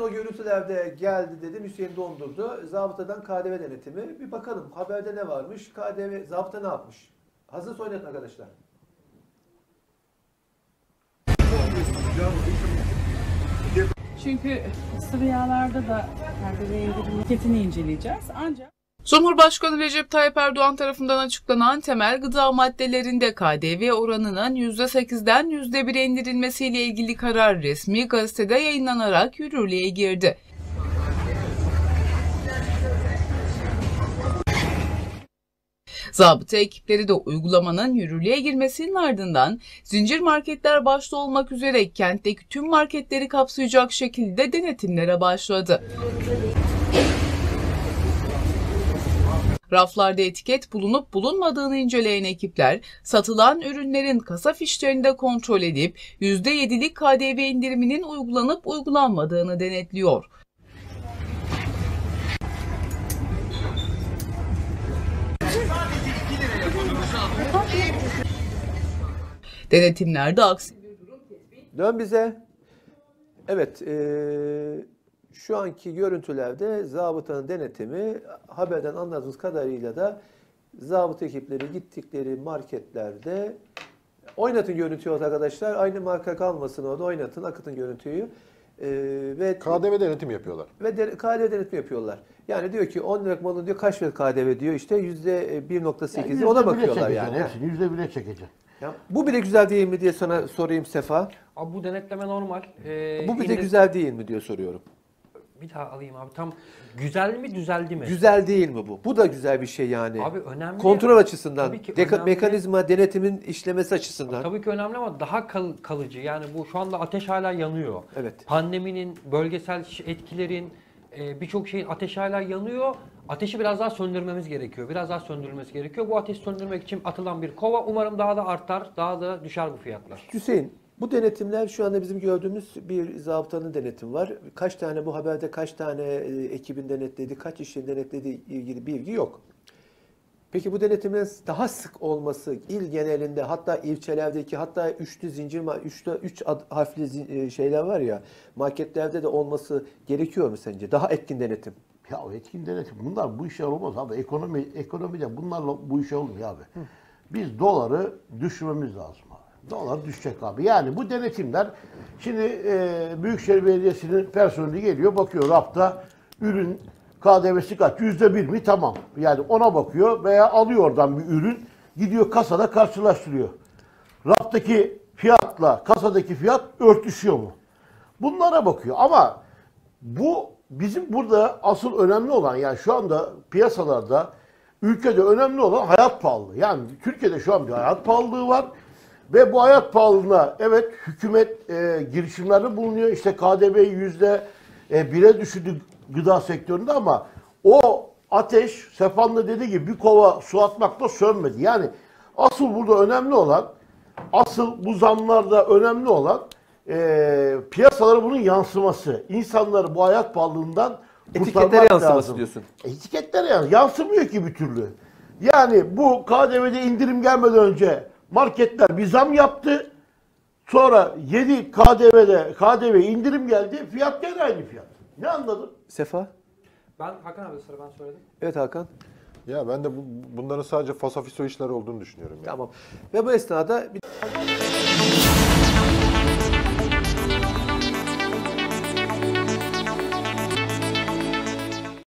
O görüntülerde geldi dedim Hüseyin dondurdu. Zabıtadan KDV denetimi. Bir bakalım haberde ne varmış? KDV zabıta ne yapmış? Hazır oynatın arkadaşlar. Çünkü sıvı yağlarda da KDV indirim paketini inceleyeceğiz. Ancak Cumhurbaşkanı Recep Tayyip Erdoğan tarafından açıklanan temel gıda maddelerinde KDV oranının %8'den %1'e indirilmesiyle ilgili karar resmi gazetede yayınlanarak yürürlüğe girdi. Zabıta ekipleri de uygulamanın yürürlüğe girmesinin ardından zincir marketler başta olmak üzere kentteki tüm marketleri kapsayacak şekilde denetimlere başladı. Raflarda etiket bulunup bulunmadığını inceleyen ekipler satılan ürünlerin kasa fişlerini kontrol edip %7'lik KDV indiriminin uygulanıp uygulanmadığını denetliyor. Denetimlerde aksi Dön bize. Evet, eee, şu anki görüntülerde zabıtanın denetimi haberden anladığımız kadarıyla da zabıta ekipleri gittikleri marketlerde oynatın görüntüyü arkadaşlar. Aynı marka kalmasın orada oynatın, akıtın görüntüyü. Eee, ve KDV denetim yapıyorlar. ve de, KDV denetimi yapıyorlar. Yani diyor ki 10 liralık malın diyor kaç lira KDV diyor işte yüzde 1.8'i ona bakıyorlar yani. Hepsini yüzde bire çekeceksin. Ya, bu bile güzel değil mi diye sana sorayım Sefa. Abi bu denetleme normal. Ee, Bu bile indir- güzel değil mi diyor soruyorum. Bir daha alayım abi. Tam güzel mi düzeldi mi? Güzel değil mi bu? Bu da güzel bir şey yani. Abi önemli. Kontrol açısından, Tabii ki deka- önemli. mekanizma, denetimin işlemesi açısından. Tabii ki önemli ama daha kal- kalıcı. Yani bu şu anda ateş hala yanıyor. Evet. Pandeminin, bölgesel etkilerin, e, birçok şeyin ateş hala yanıyor. Ateşi biraz daha söndürmemiz gerekiyor. Biraz daha söndürülmesi gerekiyor. Bu ateşi söndürmek için atılan bir kova umarım daha da artar, daha da düşer bu fiyatlar. Hüseyin, bu denetimler şu anda bizim gördüğümüz bir zabıtanın denetimi var. Kaç tane bu haberde kaç tane e, ekibin denetlediği, kaç işin denetlediği ilgili bilgi yok. Peki bu denetimin daha sık olması il genelinde hatta ilçelerdeki hatta üçlü zincir üçlü üç ad- harfli e, şeyler var ya marketlerde de olması gerekiyor mu sence? Daha etkin denetim. Ya etkin denetim bunlar bu işler olmaz abi. Ekonomi ekonomide bunlarla bu işe olmuyor abi. Biz doları düşürmemiz lazım. Dolar düşecek abi. Yani bu denetimler şimdi e, Büyükşehir Belediyesi'nin personeli geliyor bakıyor rafta ürün KDV'si kaç? Yüzde bir mi? Tamam. Yani ona bakıyor veya alıyor oradan bir ürün gidiyor kasada karşılaştırıyor. Raftaki fiyatla kasadaki fiyat örtüşüyor mu? Bunlara bakıyor ama bu bizim burada asıl önemli olan yani şu anda piyasalarda ülkede önemli olan hayat pahalılığı. Yani Türkiye'de şu an bir hayat pahalılığı var ve bu hayat pahalılığına evet hükümet e, girişimlerde bulunuyor. İşte KDV yüzde e, bire düşürdü gıda sektöründe ama o ateş Sefan da dediği gibi bir kova su atmakla sönmedi. Yani asıl burada önemli olan asıl bu zamlarda önemli olan e, piyasalara bunun yansıması. İnsanları bu hayat pahalılığından Etiketlere yansıması lazım. diyorsun. Etiketlere yansımıyor ki bir türlü. Yani bu KDV'de indirim gelmeden önce marketler bir zam yaptı. Sonra 7 KDV'de KDV indirim geldi. Fiyat gene aynı fiyat. Ne anladın? Sefa? Ben Hakan abi sıra ben söyledim. Evet Hakan. Ya ben de bu, bunların sadece fasafiso işler olduğunu düşünüyorum. Yani. Tamam. Ve bu esnada bir